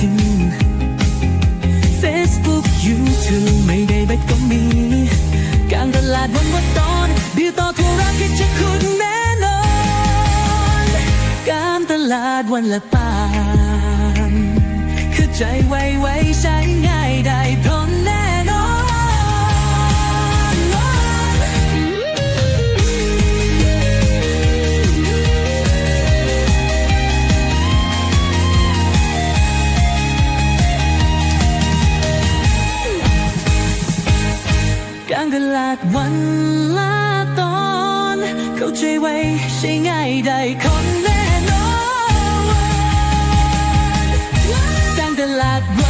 ข้างจริง Facebook YouTube ไม่ได้เบ็ดก็มี การตลาดวันวันตอนดีต่อธุรกิจจะคุณแน่นอน การตลาดวันละปานคือใจไวไวใช้ง่ายได้ผลแการตลาดวันละตอน เข้าใจไว้ใช้ง่ายได้คนแน่นอนการตลาดวัน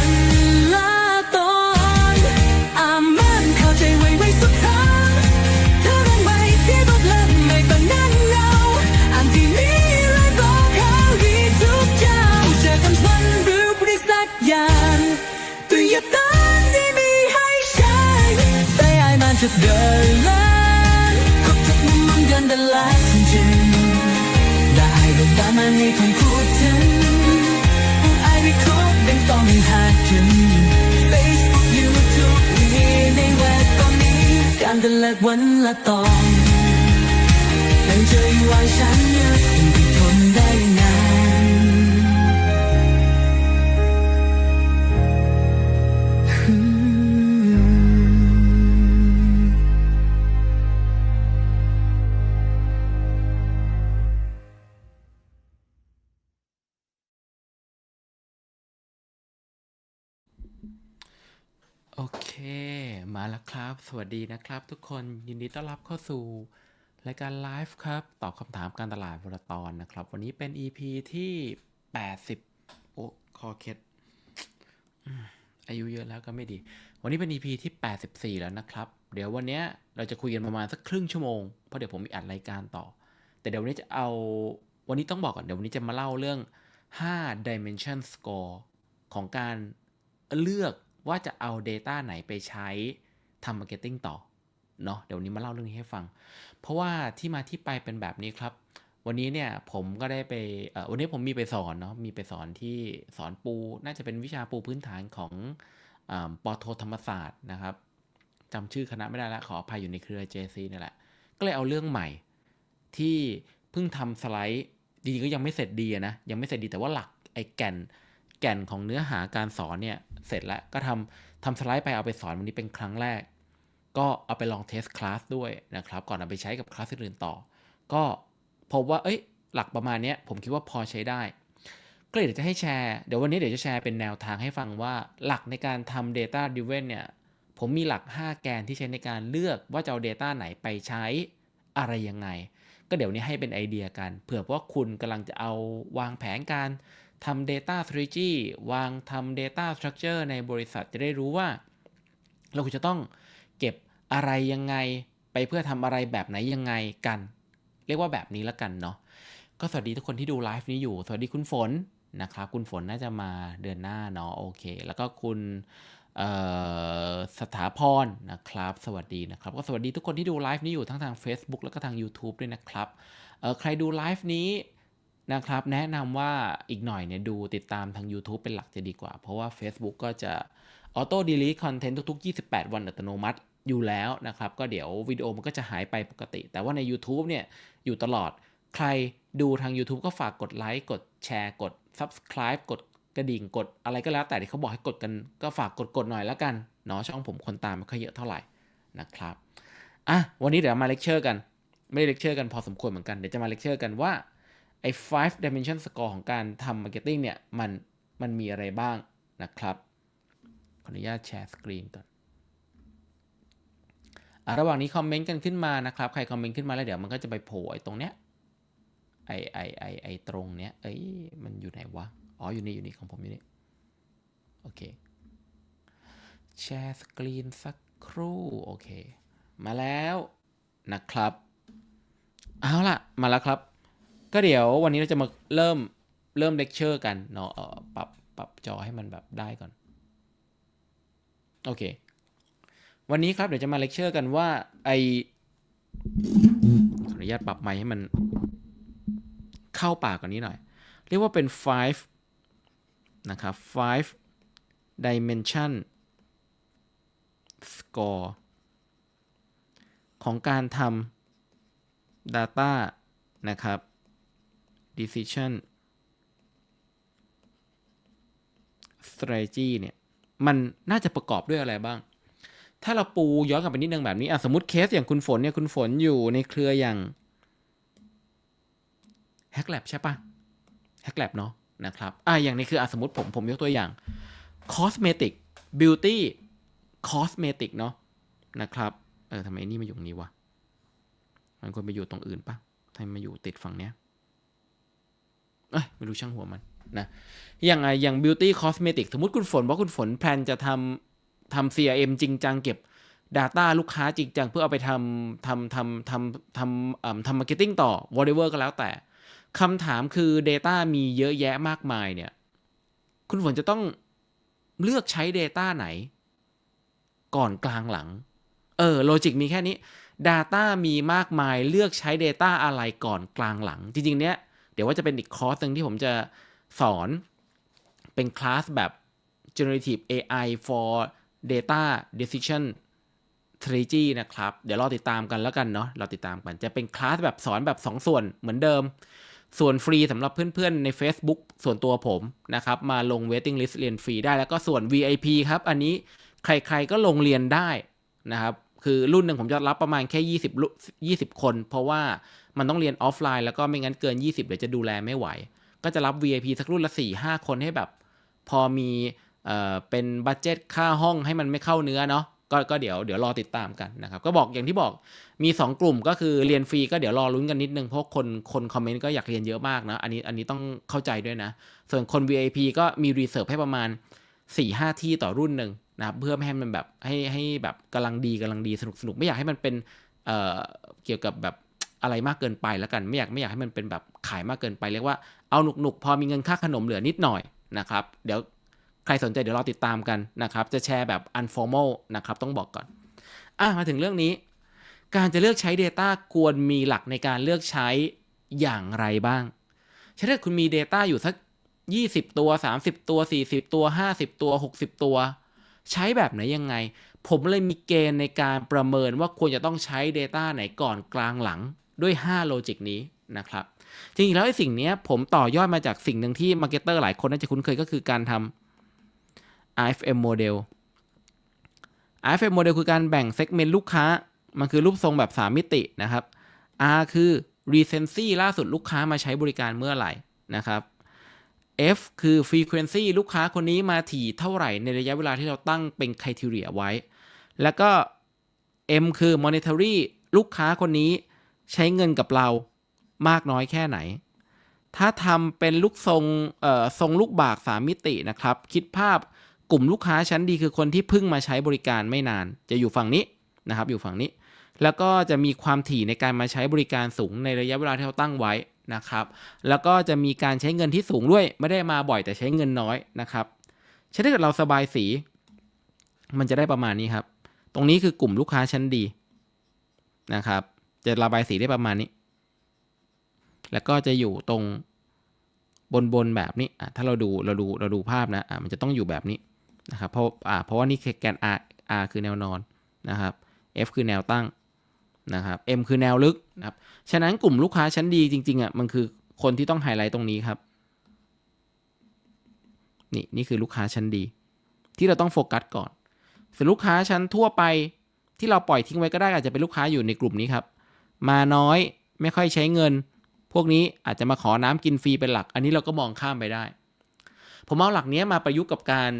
วันละตอนแโอเค มาแล้วครับ สวัสดีนะครับทุกคน ยินดีต้อนรับเข้าสู่รายการไลฟ์ครับ ตอบคำถามการตลาดวลตอนนะครับ วันนี้เป็น EP ที่ 80 โอ้คอเคล็ดอายุเยอะแล้วก็ไม่ดี วันนี้เป็น EP ที่ 84 แล้วนะครับ เดี๋ยววันนี้เราจะคุยกันประมาณสักครึ่งชั่วโมง เพราะเดี๋ยวผมมีอัดรายการต่อ แต่เดี๋ยววันนี้จะเอา วันนี้ต้องบอกก่อน เดี๋ยววันนี้จะมาเล่าเรื่อง 5 dimension score ของการเลือก ว่าจะเอา Data ไหนไปใช้ทำ Marketing ต่อเนาะเดี๋ยววันนี้มาเล่าเรื่องนี้ให้ฟัง เพราะว่าที่มาที่ไปเป็นแบบนี้ครับ วันนี้เนี่ยผมก็ได้ไปวันนี้ผมมีไปสอนเนาะมีไปสอนที่สอนปู น่าจะเป็นวิชาปูพื้นฐานของอปอโทธรรมศาสตร์นะครับจำชื่อคณะไม่ได้แล้วขออภัยอยู่ในเครือ JC นี่แหละ ก็เลยเอาเรื่องใหม่ที่เพิ่งทำสไลด์จริงๆก็ยังไม่เสร็จดีนะยังไม่เสร็จดีแต่ว่าหลักไอ้แก่นแก่นของเนื้อหาการสอนเนี่ย เสร็จแล้วก็ทำทำสไลด์ไปเอาไปสอนวันนี้เป็นครั้งแรก ก็เอาไปลองเทสคลาสด้วยนะครับก่อนเอาไปใช้กับคลาสอื่นต่อ ก็พบว่าเอ้ยหลักประมาณนี้ผมคิดว่าพอใช้ได้ก็เลยเดี๋ยวจะให้แชร์ เดี๋ยววันนี้เดี๋ยวจะแชร์เป็นแนวทางให้ฟังว่าหลักในการทำ Data Driven เนี่ย ผมมีหลัก 5 แกนที่ใช้ในการเลือกว่าจะเอา Data ไหนไปใช้อะไรยังไง ก็เดี๋ยวนี้ให้เป็นไอเดียกัน เผื่อว่าคุณกำลังจะเอาวางแผนการ ทำ Data Strategy วางทำ Data Structure ในบริษัทจะได้รู้ว่า เราควรจะต้องเก็บอะไรยังไงไปเพื่อทำอะไรแบบไหนยังไงกัน เรียกว่าแบบนี้ละกันเนาะก็สวัสดีทุกคนที่ดูไลฟ์นี้อยู่ สวัสดีคุณฝนนะครับ คุณฝนน่าจะมาเดือนหน้าเนาะโอเค แล้วก็คุณสถาพรนะครับ สวัสดีนะครับ ก็สวัสดีทุกคนที่ดูไลฟ์นี้อยู่ทั้งทาง Facebook แล้วก็ทาง YouTube ด้วยนะครับใครดูไลฟ์นี้ นะครับ แนะนำว่าอีกหน่อยเนี่ยดูติดตามทาง YouTube เป็นหลักจะดีกว่า เพราะว่า Facebook ก็จะออโต้ดีลีทคอนเทนต์ทุกๆ 28 วันอัตโนมัติอยู่แล้วนะครับ ก็เดี๋ยววิดีโอมันก็จะหายไปปกติ แต่ว่าใน YouTube เนี่ยอยู่ตลอดใครดูทาง YouTube ก็ฝากกดไลค์กดแชร์กด Subscribe กดกระดิ่งกดอะไรก็แล้วแต่ที่เขาบอกให้กดกันก็ฝากกดกดหน่อยแล้วกันเนาะช่องผมคนตามไม่ค่อยเยอะเท่าไหร่นะครับอะวันนี้เดี๋ยวมาเลคเชอร์กัน ไม่ได้เลคเชอร์กันพอสมควรเหมือนกันเดี๋ยวจะมาเลคเชอร์กันว่า ไอ้ five dimension score ของการทำ marketing เนี่ย มัน มันมีอะไรบ้างนะครับ ขออนุญาตแชร์สกรีนก่อนอระหว่างนี้คอมเมนต์กันขึ้นมานะครับ ใครคอมเมนต์ขึ้นมาแล้วเดี๋ยวมันก็จะไปโผล่ไอ้ตรงเนี้ย ไอไอไอไอตรงเนี้ย เอ้ย มันอยู่ไหนวะ อ๋อ อยู่นี่ อยู่นี่ของผมอยู่นี่ โอเค แชร์สกรีนสักครู่ โอเค มาแล้วนะครับ เอาล่ะ มาแล้วครับ ก็เดี๋ยววันนี้เราจะมาเริ่มเริ่มเลคเชอร์กันเนาะปรับปรับจอให้มันแบบได้ก่อน โอเค วันนี้ครับเดี๋ยวจะมาเลคเชอร์กันว่าไอขออนุญาตปรับไมค์ให้มันเข้าปากกว่านี้หน่อย เรียกว่าเป็น five นะครับ five dimension score ของการทำ data นะครับ decision strategy เนี่ย มันน่าจะประกอบด้วยอะไรบ้าง ถ้าเราปูย้อนกลับไปนิดนึงแบบนี้อะสมมติเคสอย่างคุณฝนเนี่ย คุณฝนอยู่ในเครืออย่าง HackLab ใช่ปะ HackLab เนาะนะครับอะอย่างนี้คืออะสมมติผมผมยกตัวอย่าง cosmetic beauty cosmetic เนาะนะครับเออทำไมนี่มาอยู่ตรงนี้วะมันควรไปอยู่ตรงอื่นปะทำไมมาอยู่ติดฝั่งเนี้ย เอ้ยไม่รู้ช่างหัวมันนะอย่างไงอย่าง beauty cosmetic สมมติคุณฝนว่าคุณฝนแพลนจะทำทำ CRM จริงจังเก็บ Data ลูกค้าจริงจังเพื่อเอาไปทำทำทำทำทำเอ่อทำ marketing ต่อ whatever ก็แล้วแต่คำถามคือ Data มีเยอะแยะมากมายเนี่ย คุณฝนจะต้องเลือกใช้ Data ไหน ก่อนกลางหลัง เออโลจิกมีแค่นี้ Data มีมากมายเลือกใช้ Data อะไรก่อนกลางหลัง จริงๆเนี้ย ดี๋ยวว่าจะเป็นอีกคอร์สหนึ่งที่ผมจะสอนเป็นคลาสแบบ generative AI for data decision strategy นะครับ เดี๋ยวรอติดตามกันแล้วกันเนาะเราติดตามกันจะเป็นคลาสแบบสอนแบบ2ส่วนเหมือนเดิม ส่วนฟรีสำหรับเพื่อนๆ ใน Facebook ส่วนตัวผมนะครับ มาลง waiting list เรียนฟรีได้แล้วก็ส่วน VIP ครับ อันนี้ใครๆก็ลงเรียนได้นะครับ คือรุ่นหนึ่งผมจะรับประมาณแค่ 20รุ่น20 คน เพราะว่ามันต้องเรียนออฟไลน์แล้วก็ไม่งั้นเกิน 20 เดี๋ยวจะดูแลไม่ไหว ก็จะรับ VIP สักรุ่นละ 4-5 คนให้แบบ พอมีเอ่อเป็นบัตเจ็ตค่าห้องให้มันไม่เข้าเนื้อเนาะก็ก็เดี๋ยวเดี๋ยวรอติดตามกันนะครับ ก็บอกอย่างที่บอกมี 2 กลุ่มก็คือเรียนฟรีก็เดี๋ยวรอลุ้นกันนิดนึง เพราะคนคนคอมเมนต์ก็อยากเรียนเยอะมากนะอันนี้อันนี้ต้องเข้าใจด้วยนะ ส่วนคน VIP ก็มีรีเซิร์ฟให้ประมาณ4-5 ที่ต่อรุ่นหนึ่ง นะครับเพื่อไม่ให้มันแบบให้ให้แบบกำลังดีกำลังดีสนุกสนุกไม่อยากให้มันเป็นเอ่อเกี่ยวกับแบบอะไรมากเกินไปแล้วกันไม่อยากไม่อยากให้มันเป็นแบบขายมากเกินไปเรียกว่าเอาหนุกหนุกพอมีเงินค่าขนมเหลือนิดหน่อยนะครับเดี๋ยวใครสนใจเดี๋ยวรอติดตามกันนะครับจะแชร์แบบ unformal นะครับต้องบอกก่อนอะมาถึงเรื่องนี้ การจะเลือกใช้ Data ควรมีหลักในการเลือกใช้อย่างไรบ้างเช่นถ้าคุณมี Data อยู่สัก 20 ตัว 30 ตัว 40 ตัว 50 ตัว 60 ตัว ใช้แบบไหนยังไง ผมเลยมีเกณฑ์ในการประเมินว่าควรจะต้องใช้ Data ไหนก่อนกลางหลังด้วย5โลจิกนี้นะครับจริงๆแล้วไอ้สิ่งนี้ผมต่อยอดมาจากสิ่งหนึ่งที่มาร์เก็ตเตอร์หลายคนน่าจะคุ้นเคยก็คือการทำ RFM model RFM model คือการแบ่ง segment ลูกค้า มันคือรูปทรงแบบ 3 มิตินะครับ R คือ recency ล่าสุดลูกค้ามาใช้บริการเมื่อไหร่นะครับ F คือ frequency ลูกค้าคนนี้มาถี่เท่าไหร่ในระยะเวลาที่เราตั้งเป็น criteria ไว้ แล้วก็ M คือ monetary ลูกค้าคนนี้ใช้เงินกับเรามากน้อยแค่ไหน ถ้าทำเป็นลูกทรงทรงลูกบาก 3 มิตินะครับ คิดภาพกลุ่มลูกค้าชั้นดีคือคนที่เพิ่งมาใช้บริการไม่นาน จะอยู่ฝั่งนี้นะครับ อยู่ฝั่งนี้ แล้วก็จะมีความถี่ในการมาใช้บริการสูงในระยะเวลาที่เราตั้งไว้ นะครับ แล้วก็จะมีการใช้เงินที่สูงด้วย ไม่ได้มาบ่อยแต่ใช้เงินน้อยนะครับฉะนั้นถ้าเกิดเราสบายสี มันจะได้ประมาณนี้ครับ ตรงนี้คือกลุ่มลูกค้าชั้นดีนะครับ จะระบายสีได้ประมาณนี้ แล้วก็จะอยู่ตรงบนบนแบบนี้ถ้าเราดูเราดูเราดูภาพนะะมันจะต้องอยู่แบบนี้นะครับ เพราะเพราะว่านี่คือแกน R R คือแนวนอนนะครับ F คือแนวตั้ง นะครับ M คือแนวลึกนะครับ ฉะนั้นกลุ่มลูกค้าชั้นดีจริงๆอะมันคือคนที่ต้องไฮไลท์ตรงนี้ครับ นี่นี่คือลูกค้าชั้นดี ที่เราต้องโฟกัสก่อนส่วนลูกค้าชั้นทั่วไปที่เราปล่อยทิ้งไว้ก็ได้อาจจะเป็นลูกค้าอยู่ในกลุ่มนี้ครับ มาน้อยไม่ค่อยใช้เงิน พวกนี้อาจจะมาขอน้ำกินฟรีเป็นหลัก อันนี้เราก็มองข้ามไปได้ ผมเอาหลักเนี้ยมาประยุกต์กับการ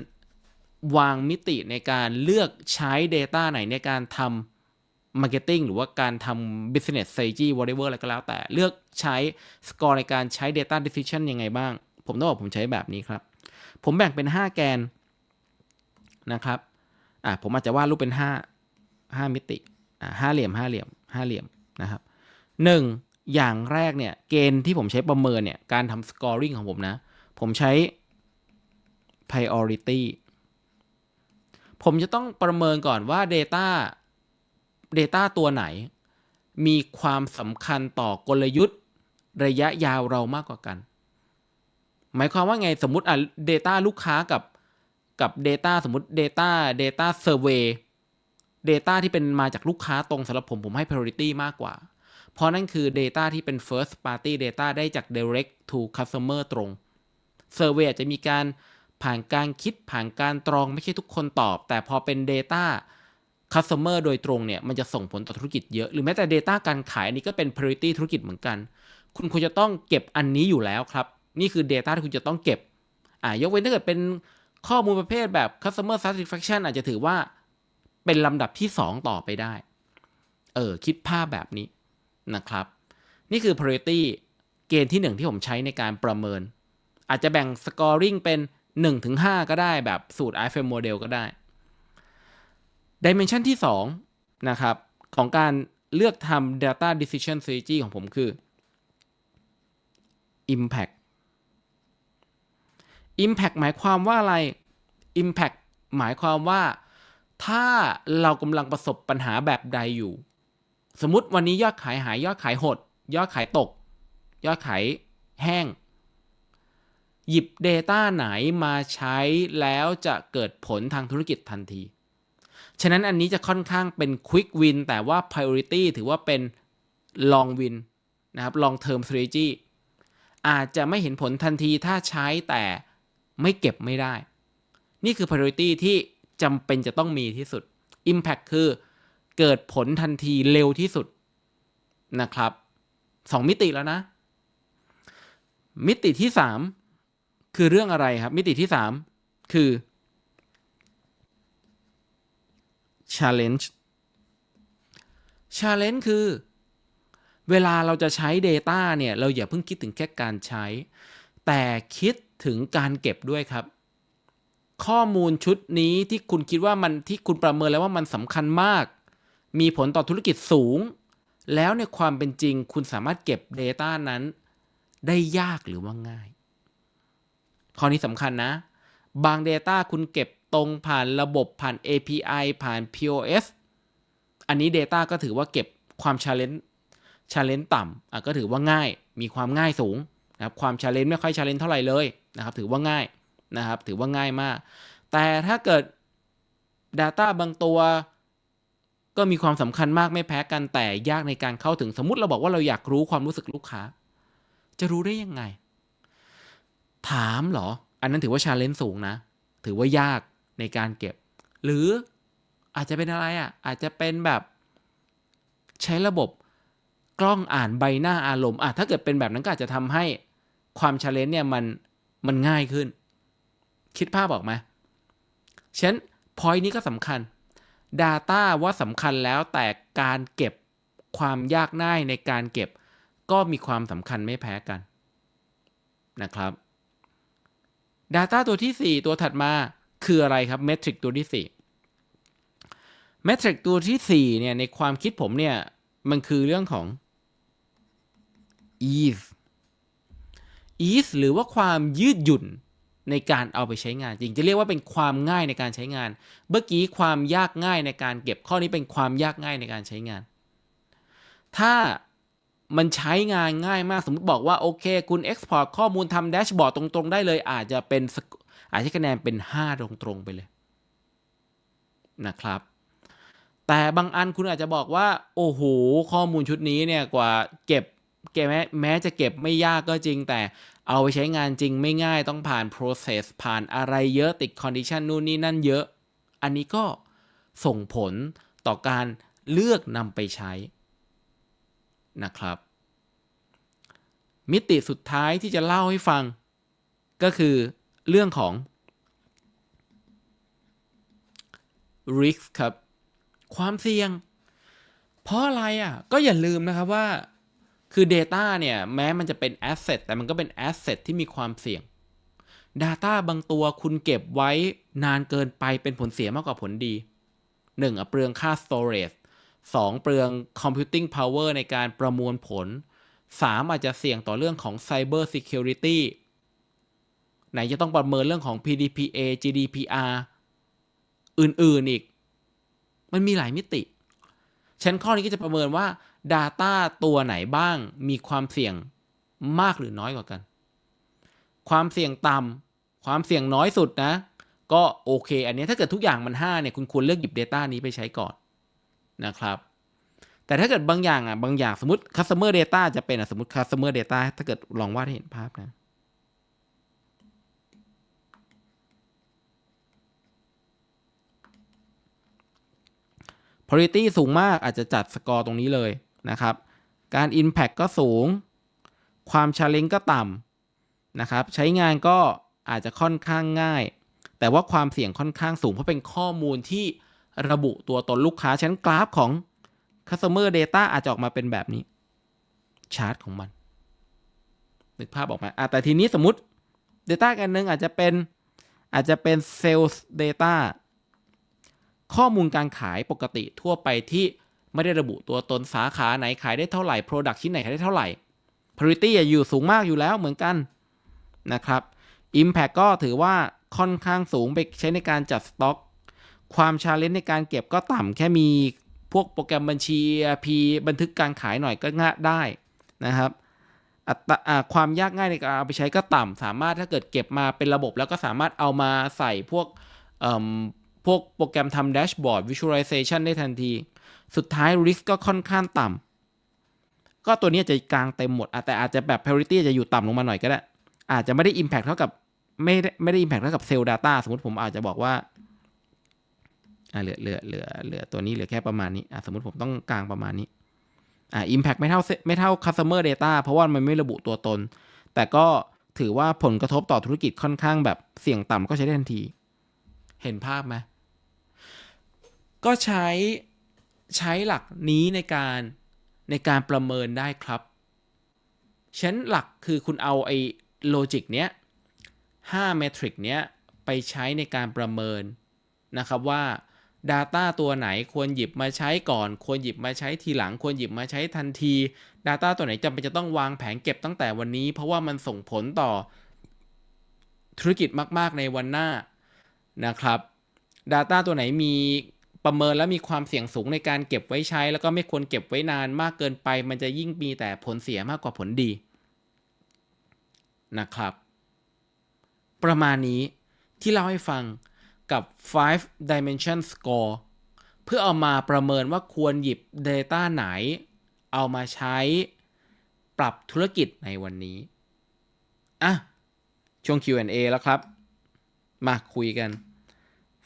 วางมิติในการเลือกใช้ Data ไหนในการทำ Marketing หรือว่าการทำ Business Strategy whatever อะไรก็แล้วแต่เลือกใช้สกอร์ในการใช้ Data Decision ยังไงบ้าง ผมต้องบอกผมใช้แบบนี้ครับ ผมแบ่งเป็น 5 แกนนะครับอะผมอาจจะวาดรูปเป็น 5 5 มิติอ่าห้าเหลี่ยมห้าเหลี่ยมห้าเหลี่ยมนะครับหนึ่งอย่างแรกเนี่ยเกณฑ์ที่ผมใช้ประเมินเนี่ยการทำ scoring ของผมนะ ผมใช้ priority ผมจะต้องประเมินก่อนว่า Data Data ตัวไหน มีความสำคัญต่อกลยุทธ์ระยะยาวเรามากกว่ากัน หมายความว่าไงสมมติอะ Data ลูกค้ากับกับ Data สมมติ Data Data Survey Data ที่เป็นมาจากลูกค้าตรงสำหรับผมผมให้ priority มากกว่า เพราะนั่นคือ Data ที่เป็น first party data ได้จาก direct to customer ตรง Survey จะมีการผ่านการคิดผ่านการตรองไม่ใช่ทุกคนตอบ แต่พอเป็น Data customer โดยตรงเนี่ยมันจะส่งผลต่อธุรกิจเยอะ หรือแม้แต่ Data การขายอันนี้ก็เป็น priority ธุรกิจเหมือนกัน คุณควรจะต้องเก็บอันนี้อยู่แล้วครับ นี่คือ Data ที่คุณจะต้องเก็บอ่ายกเว้นถ้าเกิดเป็นข้อมูลประเภทแบบ customer satisfaction อาจจะถือว่าเป็นลำดับที่ 2 ต่อไปได้ เออ คิดภาพแบบนี้นะครับ นี่คือ priority เกณฑ์ที่ 1 ที่ผมใช้ในการประเมิน อาจจะแบ่ง scoring เป็น 1-5 ก็ได้แบบสูตร IFM model ก็ได้ dimension ที่2นะครับของการเลือกทำ data decision strategy ของผมคือ impact impact หมายความว่าอะไร impact หมายความว่าถ้าเรากำลังประสบปัญหาแบบใดอยู่ สมมติวันนี้ยอดขายหายยอดขายหด ยอดขายตก ยอดขายแห้ง หยิบ Data ไหนมาใช้แล้วจะเกิดผลทางธุรกิจทันที ฉะนั้นอันนี้จะค่อนข้างเป็น Quick Win แต่ว่า Priority ถือว่าเป็น Long Win นะครับ Long Term Strategy อาจจะไม่เห็นผลทันทีถ้าใช้แต่ไม่เก็บไม่ได้ นี่คือ priority ที่จำเป็นจะต้องมีที่สุด impact คือเกิดผลทันทีเร็วที่สุดนะครับสองมิติแล้วนะ มิติที่สามคือเรื่องอะไรครับ มิติที่สามคือ challenge challenge คือ เวลาเราจะใช้ Data เนี่ย เราอย่าเพิ่งคิดถึงแค่การใช้ แต่คิดถึงการเก็บด้วยครับ ข้อมูลชุดนี้ที่คุณคิดว่ามันที่คุณประเมินแล้วว่ามันสำคัญมาก มีผลต่อธุรกิจสูง แล้วในความเป็นจริง คุณสามารถเก็บ Data นั้นได้ยากหรือว่าง่าย ข้อนี้สำคัญนะ บาง Data คุณเก็บ ตรงผ่านระบบผ่าน API ผ่าน POS อันนี้ Data ก็ถือว่าเก็บความ challenge challenge ต่ำอะก็ถือว่าง่ายมีความง่ายสูงนะครับความ challenge ไม่ค่อย challenge เท่าไหร่เลยนะครับถือว่าง่ายนะครับถือว่าง่ายมาก แต่ถ้าเกิด Data บางตัวก็มีความสำคัญมากไม่แพ้กันแต่ยากในการเข้าถึงสมมติเราบอกว่าเราอยากรู้ความรู้สึกลูกค้า จะรู้ได้ยังไง ถามเหรอ อันนั้นถือว่า challenge สูงนะ ถือว่ายาก ในการเก็บ หรืออาจจะเป็นอะไรอะอาจจะเป็นแบบใช้ระบบกล้องอ่านใบหน้าอารมณ์อะถ้าเกิดเป็นแบบนั้นก็อาจจะทำให้ความชาเลนจ์เนี่ยมันมันง่ายขึ้น คิดภาพออกไหมฉะนั้นพอยนี้ก็สำคัญ Data ว่าสำคัญแล้วแต่การเก็บความยากง่ายในการเก็บ ก็มีความสำคัญไม่แพ้กันนะครับ Data ตัวที่ 4 ตัวถัดมา คืออะไรครับเมทริกตัวที่ 4 เมทริกตัวที่ 4 เนี่ยในความคิดผมเนี่ย มันคือเรื่องของ ease ease หรือว่าความยืดหยุ่นในการเอาไปใช้งานจริงจะเรียกว่าเป็นความง่ายในการใช้งาน เมื่อกี้ความยากง่ายในการเก็บข้อนี้เป็นความยากง่ายในการใช้งาน ถ้ามันใช้งานง่ายมากสมมติบอกว่า โอเค คุณ Export ข้อมูลทำแดชบอร์ดตรง ๆ ได้เลยอาจจะเป็น อาจจะคะแนนเป็น 5 ตรงๆไปเลยนะครับ แต่บางอันคุณอาจจะบอกว่า โอ้โห ข้อมูลชุดนี้เนี่ยกว่าเก็บเก็บแม้แม้จะเก็บไม่ยากก็จริง แต่เอาไปใช้งานจริงไม่ง่ายต้องผ่าน process ผ่านอะไรเยอะติด condition นู่นนี่นั่นเยอะ อันนี้ก็ส่งผลต่อการเลือกนำไปใช้นะครับ มิติสุดท้ายที่จะเล่าให้ฟัง ก็คือ เรื่องของ risk ครับ ความเสี่ยง เพราะอะไรอะ ก็อย่าลืมนะครับว่าคือ Data เนี่ย แม้มันจะเป็น Asset แต่มันก็เป็น Asset ที่มีความเสี่ยง Data บางตัวคุณเก็บไว้นานเกินไปเป็นผลเสียมากกว่าผลดี 1. อะเปลืองค่า storage 2. เปลือง computing power ในการประมวลผล 3. อาจจะเสี่ยงต่อเรื่องของ cyber security ไหนจะต้องประเมินเรื่องของ PDPA GDPR อื่นๆอีก มันมีหลายมิติฉันข้อนี้ก็จะประเมินว่า Data ตัวไหนบ้างมีความเสี่ยงมากหรือน้อยกว่ากัน ความเสี่ยงต่ำความเสี่ยงน้อยสุดนะ ก็โอเค อันนี้ถ้าเกิดทุกอย่างมัน 5 เนี่ยคุณควรเลือกหยิบ Data นี้ไปใช้ก่อนนะครับ แต่ถ้าเกิดบางอย่างอะบางอย่างสมมติ customer data จะเป็นอะสมมติ customer data ถ้าเกิดลองวาดให้เห็นภาพนะ priority สูงมากอาจจะจัดสกอร์ตรงนี้เลยนะครับ การ impact ก็สูง ความ challenge ก็ต่ำนะครับ ใช้งานก็อาจจะค่อนข้างง่าย แต่ว่าความเสี่ยงค่อนข้างสูงเพราะเป็นข้อมูลที่ระบุตัวตนลูกค้าฉะนันกราฟของ customer data อาจจะออกมาเป็นแบบนี้ ชาร์ตของมัน นึกภาพออกมาแต่ทีนี้สมมติ Data กันหนึ่งอาจจะเป็นอาจจะเป็น Sales Data ข้อมูลการขายปกติทั่วไปที่ไม่ได้ระบุตัวตนสาขาไหนขายได้เท่าไหร่ Product ชิ้นไหนขายได้เท่าไหร่ Priority อยู่สูงมากอยู่แล้วเหมือนกันนะครับ Impact ก็ถือว่าค่อนข้างสูงไปใช้ในการจัดสต็อก ความชาเลนจ์ในการเก็บก็ต่ำแค่มีพวกโปรแกรมบัญชี ERP บันทึกการขายหน่อยก็ง่ายได้นะครับอัตราความยากง่ายในการเอาไปใช้ก็ต่ำสามารถถ้าเกิดเก็บมาเป็นระบบแล้วก็สามารถเอามาใส่พวก พวกโปรแกรมทำแดชบอร์ด visualization ได้ทันที สุดท้าย risk ก็ค่อนข้างต่ำ ก็ตัวนี้จะกลางเต็มหมดอะแต่อาจจะแบบ parity จะอยู่ต่ำลงมาหน่อยก็ได้ อาจจะไม่ได้ impact เท่ากับ ไม่ได้ไม่ได้ impact เท่ากับ cell data สมมติผมอาจจะบอกว่าเหลือเหลือเหลือเหลือตัวนี้เหลือแค่ประมาณนี้ สมมติผมต้องกลางประมาณนี้อ่า impact ไม่เท่าไม่เท่า customer data เพราะว่ามันไม่ระบุตัวตน แต่ก็ถือว่าผลกระทบต่อธุรกิจค่อนข้างแบบเสี่ยงต่ำก็ใช้ได้ทันที เห็นภาพไหม ก็ใช้ใช้หลักนี้ในการในการประเมินได้ครับฉะนันหลักคือคุณเอาไอ้โลจิกเนี้ย5เมทริกเนี้ยไปใช้ในการประเมินนะครับว่า Data ตัวไหนควรหยิบมาใช้ก่อน ควรหยิบมาใช้ทีหลัง ควรหยิบมาใช้ทันที Data ตัวไหนจำเป็นจะต้องวางแผนเก็บตั้งแต่วันนี้ เพราะว่ามันส่งผลต่อ ธุรกิจมาก ๆ ในวันหน้านะครับ Data ตัวไหนมี ประเมินและมีความเสี่ยงสูงในการเก็บไว้ใช้ แล้วก็ไม่ควรเก็บไว้นานมากเกินไป มันจะยิ่งมีแต่ผลเสียมากกว่าผลดีนะครับ ประมาณนี้ที่เล่าให้ฟังกับ 5 dimension score เพื่อเอามาประเมินว่าควรหยิบ Data ไหน เอามาใช้ปรับธุรกิจในวันนี้ อะ ช่วง Q&A แล้วครับ มาคุยกัน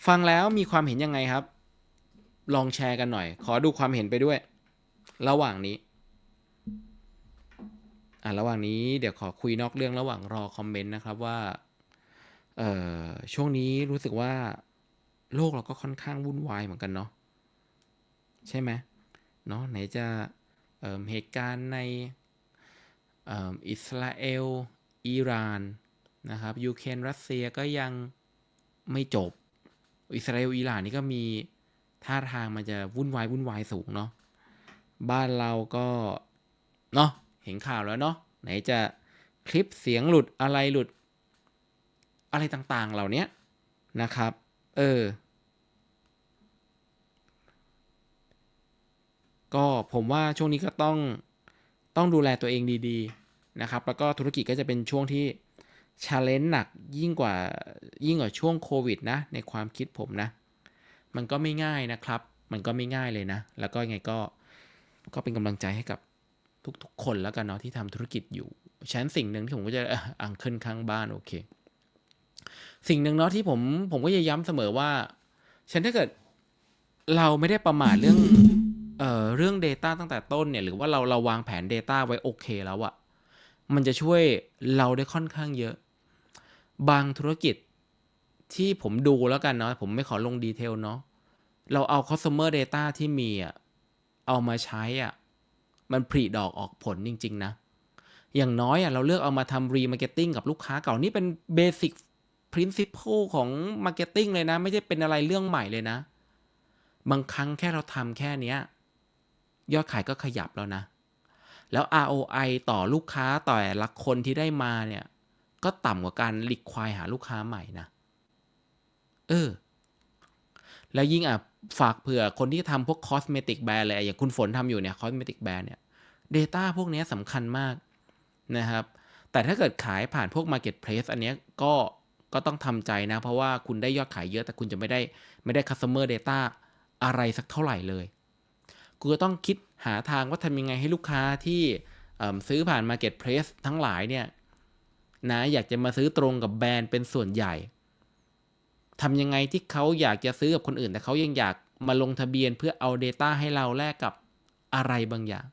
ฟังแล้วมีความเห็นยังไงครับ ลองแชร์กันหน่อย ขอดูความเห็นไปด้วย ระหว่างนี้ อะระหว่างนี้เดี๋ยวขอคุยนอกเรื่องระหว่างรอคอมเมนต์นะครับว่า เอ่อช่วงนี้รู้สึกว่า โลกเราก็ค่อนข้างวุ่นวายเหมือนกันเนาะใช่ไหมเนาะไหนจะเอ่อเหตุการณ์ในออิสราเอลอิหร่านนะครับยูเครนรัสเซียก็ยังไม่จบ อิสราเอลอิหร่านนี่ก็มี ท่าทางมันจะวุ่นวายวุ่นวายสูงเนาะบ้านเราก็เนาะเห็นข่าวแล้วเนาะไหนจะคลิปเสียงหลุดอะไรหลุด อะไรต่างๆเหล่านี้นะครับ เออ ก็ผมว่าช่วงนี้ก็ต้องต้องดูแลตัวเองดีๆนะครับ แล้วก็ธุรกิจก็จะเป็นช่วงที่ชาเลนจ์หนักยิ่งกว่ายิ่งกว่าช่วงโควิดนะ ในความคิดผมนะ มันก็ไม่ง่ายนะครับ มันก็ไม่ง่ายเลยนะ แล้วก็ยังไงก็ก็เป็นกำลังใจให้กับทุกๆ คนแล้วกันเนาะที่ทำธุรกิจอยู่ฉันสิ่งหนึ่งที่ผมก็จะอังเคิลข้างบ้านโอเค สิ่งหนึ่งเนาะที่ผมผมก็จะย้ำเสมอว่า ฉันถ้าเกิดเราไม่ได้ประมาทเรื่องเอ่อเรื่อง Data ตั้งแต่ต้นเนี่ย หรือว่าเราเราวางแผน Data ไว้โอเคแล้วอะมันจะช่วยเราได้ค่อนข้างเยอะ บางธุรกิจ ที่ผมดูแล้วกันเนาะผมไม่ขอลงดีเทลเนาะเราเอา customer data ที่มีอะเอามาใช้อะมันผลิดอกออกผลจริง ๆ นะ อย่างน้อยอะเราเลือกเอามาทำ remarketing กับลูกค้าเก่านี่เป็น basic principle ของ marketing เลยนะ ไม่ใช่เป็นอะไรเรื่องใหม่เลยนะ บางครั้งแค่เราทำแค่นี้ยอดขายก็ขยับแล้วนะ แล้ว ROI ต่อลูกค้าต่อแต่ละคนที่ได้มาเนี่ย ก็ต่ำกว่าการหลีควายหาลูกค้าใหม่นะ เออ แล้วยิ่งอะฝากเผื่อคนที่ทำพวกคอสเมติกแบรนด์เลยอย่างคุณฝนทำอยู่เนี่ยคอสเมติกแบรนด์เนี่ย Data พวกนี้สำคัญมากนะครับ แต่ถ้าเกิดขายผ่านพวก Marketplace อันเนี้ยก็ก็ต้องทำใจนะ เพราะว่าคุณได้ยอดขายเยอะแต่คุณจะไม่ได้ไม่ได้ Customer Data อะไรสักเท่าไหร่เลยกูก็ต้องคิดหาทางว่าทำยังไงให้ลูกค้าที่ซื้อผ่าน Marketplace ทั้งหลายเนี่ยนะอยากจะมาซื้อตรงกับแบรนด์เป็นส่วนใหญ่ ทำยังไงที่เขาอยากจะซื้อกับคนอื่น แต่เขายังอยากมาลงทะเบียนเพื่อเอา Data ให้เราแลกกับอะไรบางอย่าง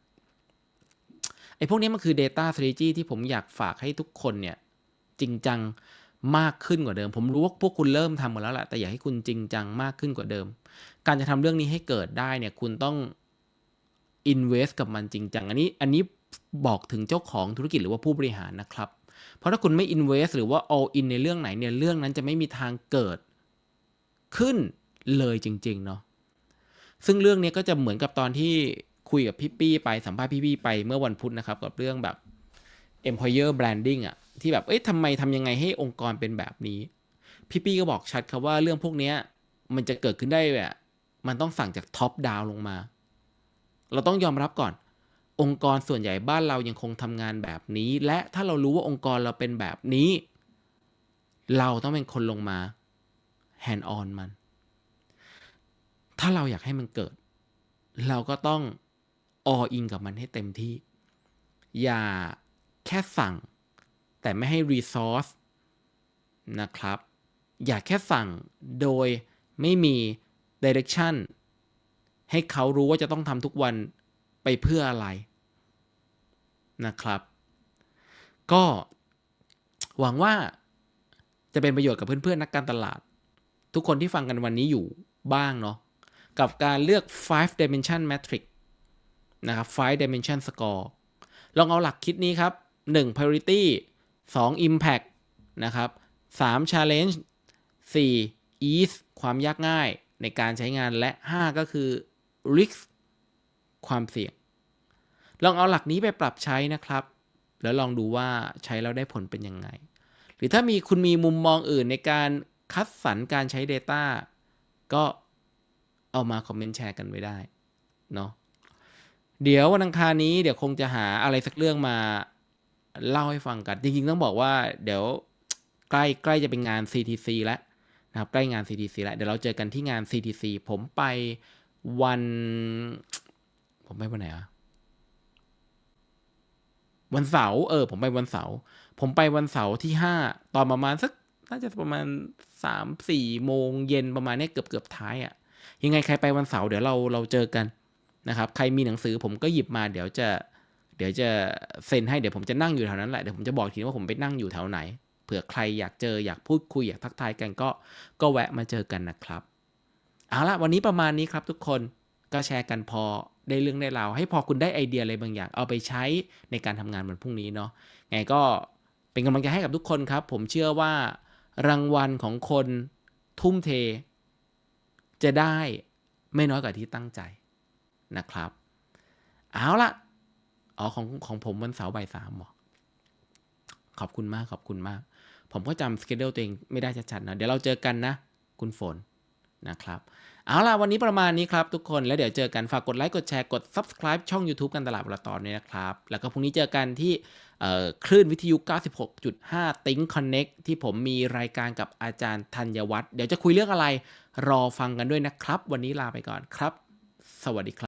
ไอ้พวกนี้มันคือ Data Strategy ที่ผมอยากฝากให้ทุกคนเนี่ยจริงจังมากขึ้นกว่าเดิม ผมรู้ว่าพวกคุณเริ่มทำกันแล้วแหละแต่อยากให้คุณจริงจังมากขึ้นกว่าเดิม การจะทำเรื่องนี้ให้เกิดได้เนี่ยคุณต้อง invest กับมันจริงจัง อันนี้อันนี้บอกถึงเจ้าของธุรกิจหรือว่าผู้บริหารนะครับ เพราะถ้าคุณไม่ invest หรือว่า all in ในเรื่องไหนเนี่ยเรื่องนั้นจะไม่มีทางเกิด ขึ้นเลยจริงๆเนาะซึ่งเรื่องนี้ก็จะเหมือนกับตอนที่คุยกับพี่ปี้ไปสัมภาษณ์พี่ปี้ไปเมื่อวันพุธนะครับ กับเรื่องแบบ employer branding อะที่แบบเอ๊ะทำไมทำยังไงให้องค์กรเป็นแบบนี้ พี่ปี้ก็บอกชัดครับว่าเรื่องพวกนี้มันจะเกิดขึ้นได้แบบมันต้องสั่งจากท็อปดาวลงมา เราต้องยอมรับก่อน องค์กรส่วนใหญ่บ้านเรายังคงทำงานแบบนี้ และถ้าเรารู้ว่าองค์กรเราเป็นแบบนี้ เราต้องเป็นคนลงมา hand on มัน ถ้าเราอยากให้มันเกิด เราก็ต้อง all in กับมันให้เต็มที่ อย่าแค่สั่ง แต่ไม่ให้ resource นะครับ อย่าแค่สั่งโดยไม่มี direction ให้เขารู้ว่าจะต้องทำทุกวันไปเพื่ออะไรนะครับ ก็หวังว่าจะเป็นประโยชน์กับเพื่อนๆ นักการตลาด ทุกคนที่ฟังกันวันนี้อยู่บ้างเนาะกับการเลือก five dimension matrix นะครับ five dimension score ลองเอาหลักคิดนี้ครับ 1 priority 2 impact นะครับ 3 challenge 4 ease ความยากง่ายในการใช้งานและ 5 ก็คือ risk ความเสี่ยง ลองเอาหลักนี้ไปปรับใช้นะครับ แล้วลองดูว่าใช้แล้วได้ผลเป็นยังไง หรือถ้ามีคุณมีมุมมองอื่นในการ คัดสรรการใช้ Data ก็เอามาคอมเมนต์แชร์กันไว้ได้เนาะเดี๋ยววันอังคารนี้เดี๋ยวคงจะหาอะไรสักเรื่องมาเล่าให้ฟังกัน จริงๆ ต้องบอกว่าเดี๋ยวใกล้ใกล้จะเป็นงาน CTC แล้วนะครับใกล้งาน CTC แล้วเดี๋ยวเราเจอกันที่งาน CTC ผมไปวัน ผมไปวันไหนอะวันเสาร์เออ ผมไปวันเสาร์ผมไปวันเสาร์ที่ห้าตอนประมาณสักน่าจะประมาณ สามสี่โมงเย็นประมาณนี้เกือบเกือบท้ายอะยังไงใครไปวันเสาร์เดี๋ยวเราเราเจอกันนะครับ ใครมีหนังสือผมก็หยิบมาเดี๋ยวจะ เดี๋ยวจะเซ็นให้เดี๋ยวผมจะนั่งอยู่แถวนั้นแหละเดี๋ยวผมจะบอกทีว่าผมไปนั่งอยู่แถวไหนเผื่อใครอยากเจออยากพูดคุยอยากทักทายกันก็ก็แวะมาเจอกันนะครับเอาละวันนี้ประมาณนี้ครับทุกคนก็แชร์กันพอได้เรื่องได้ราวให้พอคุณได้ไอเดียอะไรบางอย่างเอาไปใช้ในการทำงานวันพรุ่งนี้เนาะไงก็เป็นกำลังใจให้กับทุกคนครับ ผมเชื่อว่า รางวัลของคนทุ่มเท จะได้ไม่น้อยกว่าที่ตั้งใจนะครับ เอาละอ๋อของของผมวันเสาร์บ่ายสามหรอขอบคุณมากขอบคุณมาก ผมก็จำสเกจเดลตัวเองไม่ได้ชัดๆนะเดี๋ยวเราเจอกันนะ คุณฝนนะครับเอาล่ะ วันนี้ประมาณนี้ครับทุกคนแล้วเดี๋ยวเจอกัน ฝากกดไลค์ กดแชร์ กด subscribe ช่อง YouTube กันตลาดวลตอนนี้นะครับ แล้วก็พรุ่งนี้เจอกันที่ คลื่นวิทยุ 96.5 Think Connect ที่ผมมีรายการกับอาจารย์ธัญวัฒน์เดี๋ยวจะคุยเรื่องอะไร รอฟังกันด้วยนะครับ วันนี้ลาไปก่อนครับ สวัสดีครับ